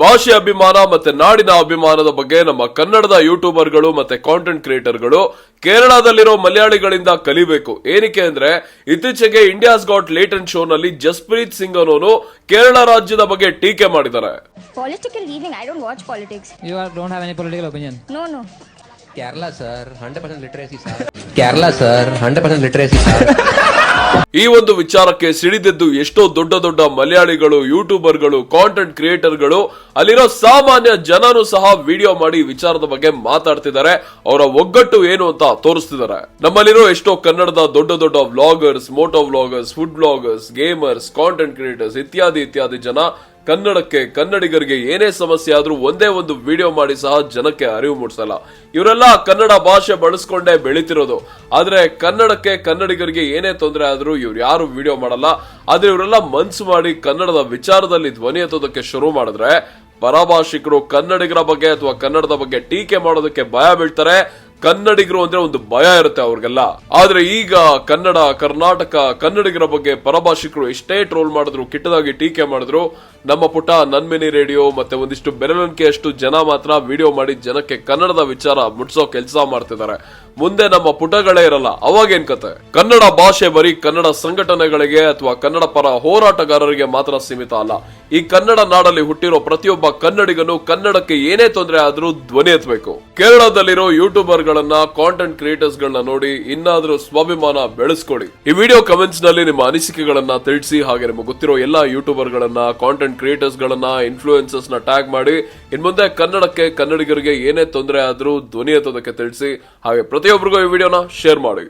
ಭಾಷೆ ಅಭಿಮಾನ ಮತ್ತೆ ನಾಡಿನ ಅಭಿಮಾನದ ಬಗ್ಗೆ ನಮ್ಮ ಕನ್ನಡದ ಯೂಟ್ಯೂಬರ್ಗಳು ಮತ್ತೆ ಕಾಂಟೆಂಟ್ ಕ್ರಿಯೇಟರ್ಗಳು ಕೇರಳದಲ್ಲಿರೋ ಮಲಯಾಳಿಗಳಿಂದ ಕಲಿಬೇಕು. ಏನಕ್ಕೆ ಅಂದ್ರೆ ಇತ್ತೀಚೆಗೆ ಇಂಡಿಯಾಸ್ ಗಾಟ್ ಲೇಟೆಂಟ್ ಶೋ ನಲ್ಲಿ ಜಸ್ಪ್ರೀತ್ ಸಿಂಗ್ ಅನ್ನೋನು ಕೇರಳ ರಾಜ್ಯದ ಬಗ್ಗೆ ಟೀಕೆ ಮಾಡಿದ್ದಾರೆ. Kerala sir hundred percent literacy sir Kerala sir hundred percent literacy political opinion. No, no. Kerala, sir. 100% literacy, sir. Kerala, sir. 100% literacy, sir. ಈ ಒಂದು ವಿಚಾರಕ್ಕೆ ಸಿಡಿದೆದ್ದು ಎಷ್ಟೋ ದೊಡ್ಡ ದೊಡ್ಡ ಮಲಯಾಳಿಗಳು ಯೂಟ್ಯೂಬರ್ಗಳು ಕಾಂಟೆಂಟ್ ಕ್ರಿಯೇಟರ್ಗಳು ಅಲ್ಲಿರೋ ಸಾಮಾನ್ಯ ಜನರು ಸಹ ವಿಡಿಯೋ ಮಾಡಿ ವಿಚಾರದ ಬಗ್ಗೆ ಮಾತಾಡ್ತಿದ್ದಾರೆ ಅವರ ಒಗ್ಗಟ್ಟು ಏನು ಅಂತ ತೋರಿಸ್ತಿದ್ದಾರೆ ನಮ್ಮಲ್ಲಿರೋ ಎಷ್ಟೋ ಕನ್ನಡದ ದೊಡ್ಡ ದೊಡ್ಡ vloggers moto vloggers food vloggers gamers content creators ಇತ್ಯಾದಿ ಇತ್ಯಾದಿ ಜನ ಕನ್ನಡಕ್ಕೆ, ಕನ್ನಡಿಗರಿಗೆ ಏನೇ ಸಮಸ್ಯೆ ಆದರೂ ಒಂದೇ ಒಂದು ವಿಡಿಯೋ ಮಾಡಿ ಸಹ ಜನಕ್ಕೆ ಅರಿವು ಮೂಡಿಸಲ್ಲ. ಇವರೆಲ್ಲ ಕನ್ನಡ ಭಾಷೆ ಬಳಸ್ಕೊಂಡೇ ಬೆಳಿತಿರೋದು. ಆದರೆ ಕನ್ನಡಕ್ಕೆ, ಕನ್ನಡಿಗರಿಗೆ ಏನೇ ತೊಂದರೆ ಆದರೂ ಇವ್ರು ಯಾರು ವಿಡಿಯೋ ಮಾಡಲ್ಲ. ಆದರೆ ಇವರೆಲ್ಲ ಮನ್ಸು ಮಾಡಿ ಕನ್ನಡದ ವಿಚಾರದಲ್ಲಿ ಧ್ವನಿ ಎತ್ತೋದಕ್ಕೆ ಶುರು ಮಾಡಿದ್ರೆ, ಪರಭಾಷಿಕರು ಕನ್ನಡಿಗರ ಬಗ್ಗೆ ಅಥವಾ ಕನ್ನಡದ ಬಗ್ಗೆ ಟೀಕೆ ಮಾಡೋದಕ್ಕೆ ಭಯ ಬೀಳ್ತಾರೆ. ಕನ್ನಡಿಗರು ಅಂದ್ರೆ ಒಂದು ಭಯ ಇರುತ್ತೆ ಅವ್ರಿಗೆಲ್ಲ. ಆದ್ರೆ ಈಗ ಕನ್ನಡ, ಕರ್ನಾಟಕ ಕನ್ನಡಿಗರ ಬಗ್ಗೆ ಪರಭಾಷಿಕರು ಎಷ್ಟೇ ಟ್ರೋಲ್ ಮಾಡಿದ್ರು, ಕಿಟ್ಟದಾಗಿ ಟೀಕೆ ಮಾಡಿದ್ರು, ನಮ್ಮ ಪುಟ ನನ್ಮಿನಿ ರೇಡಿಯೋ ಮತ್ತೆ ಒಂದಿಷ್ಟು ಬೆರಳಿಕೆಯಷ್ಟು ಜನ ಮಾತ್ರ ವಿಡಿಯೋ ಮಾಡಿ ಜನಕ್ಕೆ ಕನ್ನಡದ ವಿಚಾರ ಮುಟ್ಸೋ ಕೆಲಸ ಮಾಡ್ತಿದ್ದಾರೆ. ಮುಂದೆ ನಮ್ಮ ಪುಟಗಳೇ ಇರಲ್ಲ, ಅವಾಗೇನ್ ಕತೆ? ಕನ್ನಡ ಭಾಷೆ ಬರೀ ಕನ್ನಡ ಸಂಘಟನೆಗಳಿಗೆ ಅಥವಾ ಕನ್ನಡ ಪರ ಹೋರಾಟಗಾರರಿಗೆ ಮಾತ್ರ ಸೀಮಿತ ಅಲ್ಲ. ಈ ಕನ್ನಡ ನಾಡಲ್ಲಿ ಹುಟ್ಟಿರೋ ಪ್ರತಿಯೊಬ್ಬ ಕನ್ನಡಿಗನು ಕನ್ನಡಕ್ಕೆ ಏನೇ ತೊಂದರೆ ಆದ್ರೂ ಧ್ವನಿ ಎತ್ತಬೇಕು ಕೇರಳದಲ್ಲಿರೋ ಯೂಟ್ಯೂಬರ್ ಗಳನ್ನ ಕಾಂಟೆಂಟ್ ಕ್ರಿಯೇಟರ್ಸ್ ಗಳನ್ನ ನೋಡಿ ಇನ್ನಾದ್ರೂ ಸ್ವಾಭಿಮಾನ ಬೆಳೆಸ್ಕೊಡಿ. ಈ ವಿಡಿಯೋ ಕಮೆಂಟ್ಸ್ನಲ್ಲಿ ನಿಮ್ಮ ಅನಿಸಿಕೆಗಳನ್ನ ತಿಳಿಸಿ, ಹಾಗೆ ನಿಮಗೆ ಗೊತ್ತಿರೋ ಎಲ್ಲಾ ಯೂಟ್ಯೂಬರ್ ಗಳನ್ನ ಕಾಂಟೆಂಟ್ ಕ್ರಿಯೇಟರ್ಸ್ ಗಳನ್ನ ಇನ್ಫ್ಲೂಯೆನ್ಸರ್ಸ್ನ ಟ್ಯಾಗ್ ಮಾಡಿ ಇನ್ ಮುಂದೆ ಕನ್ನಡಕ್ಕೆ ಕನ್ನಡಿಗರಿಗೆ ಏನೇ ತೊಂದರೆ ಆದ್ರೂ ಧ್ವನಿ ಎತ್ತೋದಕ್ಕೆ ತಿಳಿಸಿ, ಹಾಗೆ ಪ್ರತಿಯೊಬ್ಬರಿಗೂ ಈ ವಿಡಿಯೋನ ಶೇರ್ ಮಾಡಿ.